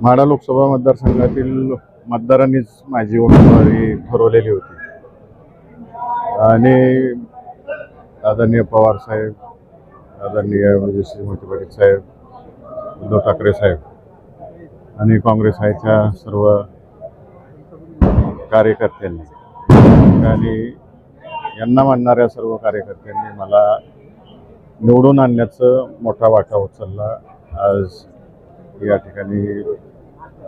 म्हाडा लोकसभा मतदारसंघातील मतदारांनीच माझी उमेदवारी ठरवलेली होती. आणि आदरणीय पवार साहेब आदरणीय म्हणजे श्रीमती पाटील साहेब उद्धव ठाकरे साहेब आणि काँग्रेस आयच्या सर्व कार्यकर्त्यांनी आणि यांना मानणाऱ्या सर्व कार्यकर्त्यांनी मला निवडून आणण्याचं मोठा वाटा उचलला. आज या ठिकाणी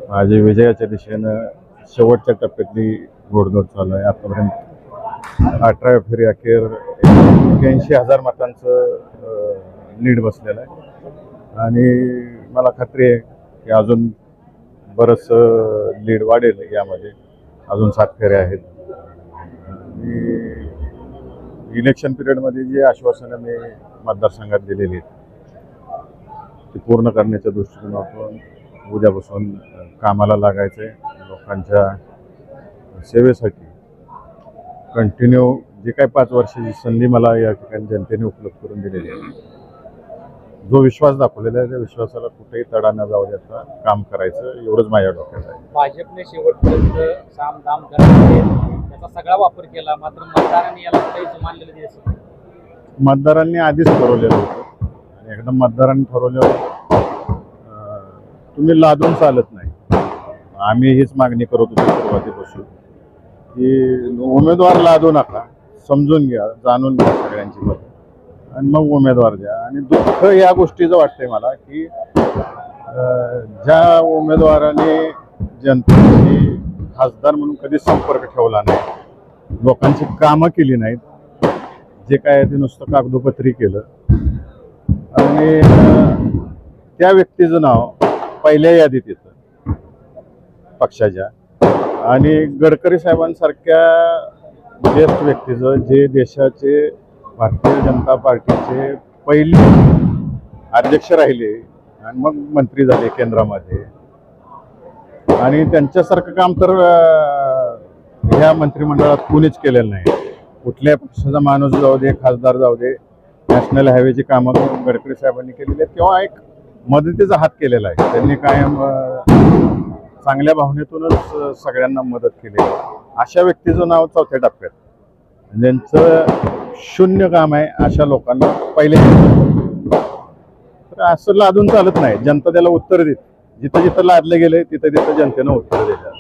माझे विजयाच्या दिशेनं शेवटच्या टप्प्यातली घोडदौड चालू आहे. आतापर्यंत अठरा फेरी अखेर एक्क्याऐंशी हजार मतांचं लीड बसलेलं आहे. आणि मला खात्री आहे की अजून बरंचसं लीड वाढेल यामध्ये. अजून सात फेऱ्या आहेत. आणि इलेक्शन पिरियडमध्ये जी आश्वासनं मी मतदारसंघात दिलेली आहेत ती पूर्ण करण्याच्या दृष्टिकोनातून उद्यापासून कामाला लागायचं. आहे लोकांच्या सेवेसाठी कंटिन्यू जे काही पाच वर्षाची संधी मला या ठिकाणी जनतेने उपलब्ध करून दिलेली आहे. जो विश्वास दाखवलेला आहे त्या विश्वासाला कुठेही तडा न जाऊ देता काम करायचं एवढंच माझ्या डोक्यात आहे. भाजपने शेवटपर्यंत साम दाम दरामध्ये त्याचा सगळा वापर केला मात्र मतदारांनी याला जुमानलेलं मतदारांनी आधीच ठरवलेलं होतं. आणि एकदा मतदारांनी ठरवल्यावर अं, तुम्ही लादून चालत नाही. आम्ही हीच मागणी करत होतो सुरुवातीपासून की उमेदवार लादू नका समजून घ्या जाणून घ्या सगळ्यांची मत. आणि मग उमेदवार द्या. आणि दुःख या गोष्टीचं वाटतंय मला की ज्या उमेदवाराने जनतेशी खासदार म्हणून कधी संपर्क ठेवला नाही लोकांची कामं केली नाहीत जे काय आहे ते नुसतं कागदोपत्री केलं. आणि त्या व्यक्तीचं नाव पहिल्या यादीत येतं. पक्षाच्या. आणि गडकरी साहेबांसारख्या ज्येष्ठ व्यक्तीचं जे देशाचे भारतीय जनता पार्टीचे पहिले अध्यक्ष राहिले आणि मग मंत्री झाले केंद्रामध्ये. आणि त्यांच्यासारखं काम तर ह्या मंत्रिमंडळात कोणीच केलेलं नाही. कुठल्या पक्षाचा माणूस जाऊ दे खासदार जाऊ दे नॅशनल हायवेची कामं गडकरी साहेबांनी केलेली आहेत किंवा एक मदतीचा हात केलेला आहे. त्यांनी कायम चांगल्या भावनेतूनच सगळ्यांना मदत केली आहे. अशा व्यक्तीचं नाव चौथ्या टप्प्यात. ज्यांचं शून्य काम आहे अशा लोकांना पहिले. तर असं लादून चालत नाही. जनता त्याला उत्तर देत. जिथं जिथं लादले गेले तिथं तिथं जनतेनं उत्तर दिलं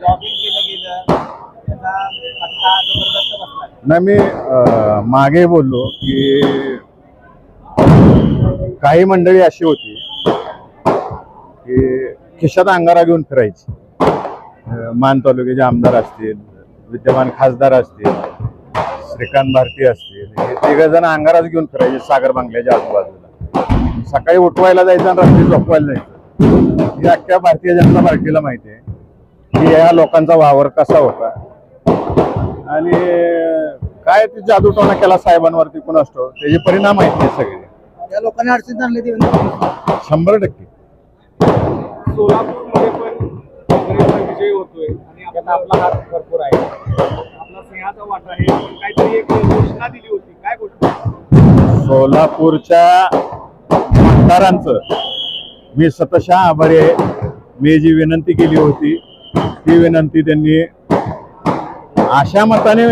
लॉबिंग केलं गेलं त्याचा फटका जबरदस्त बसला. नाही मी अं, मागे बोललो की काही मंडळी अशी होती की खिशात अंगारा घेऊन फिरायची. अं, मान तालुक्याचे आमदार असतील विद्यमान खासदार असतील श्रीकांत भारती असतील हे तिघ जण अंगाराच घेऊन फिरायचे सागर बांगल्याच्या आजूबाजूला. सकाळी उठवायला जायचं आणि रात्री झोपवायला जायचं. ही अख्ख्या भारतीय जनता पार्टीला माहिती आहे. की या लोकांचा वावर कसा होता? आणि काय ते जादूटोना केला साहेबांवरती कोण असतो? त्याचे परिणाम आहेत ते सगळे. त्या लोकांनी अडचणीत आणले देवेंद्र फडणवीस शंभर टक्के. सोलापूरमध्ये पण काँग्रेसचा विजय होतोय आणि आता आपला हात भरपूर आहे. आपला सिंहाचा वाटा आहे. काहीतरी एक घोषणा दिली होती. काय घोषणा? सोलापूरच्या मतदारांचं मी सतशः आभारी आहे. मी जी विनंती केली होती ती विनंती त्यांनी अशा मताने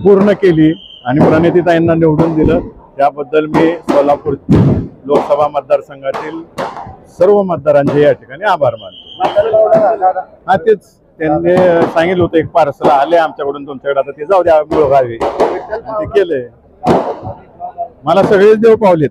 पूर्ण केली आणि प्रणितीताईंना निवडून दिलं. त्याबद्दल मी सोलापूर लोकसभा मतदारसंघातील सर्व मतदारांचे या ठिकाणी आभार मानतो. हा तेच त्यांनी सांगितलं होतं एक पार्सल आले आमच्याकडून तुमच्याकडे आता ते जाऊ द्या गुळगावी आणि ते केलंय. मला सगळेच देव पावलेत.